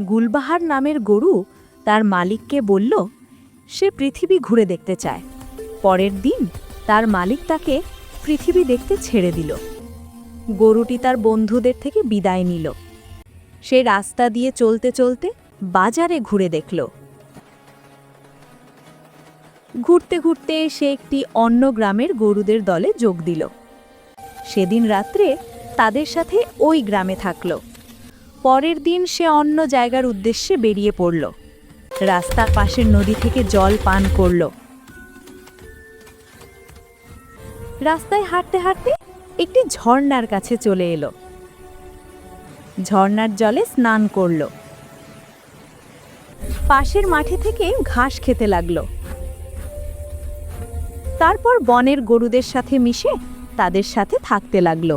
গুলবাহার নামের গরু তার মালিককে বলল, সে পৃথিবী ঘুরে দেখতে চায়। পরের দিন তার মালিক তাকে পৃথিবী দেখতে ছেড়ে দিল। গরুটি তার বন্ধুদের থেকে বিদায় নিল। সে রাস্তা দিয়ে চলতে চলতে বাজারে ঘুরে দেখল। ঘুরতে ঘুরতে সে একটি অন্য গ্রামের গরুদের দলে যোগ দিল। সেদিন রাত্রে তাদের সাথে ওই গ্রামে থাকল। পরের দিন সে অন্য জায়গার উদ্দেশ্যে বেরিয়ে পড়ল। রাস্তার পাশের নদী থেকে জল পান করল। রাস্তায় হাঁটতে হাঁটতে একটি ঝর্ণার কাছে চলে এলো। ঝর্ণার জলে স্নান করল। পাশের মাঠে থেকে ঘাস খেতে লাগল। তারপর বনের গরুদের সাথে মিশে তাদের সাথে থাকতে লাগল।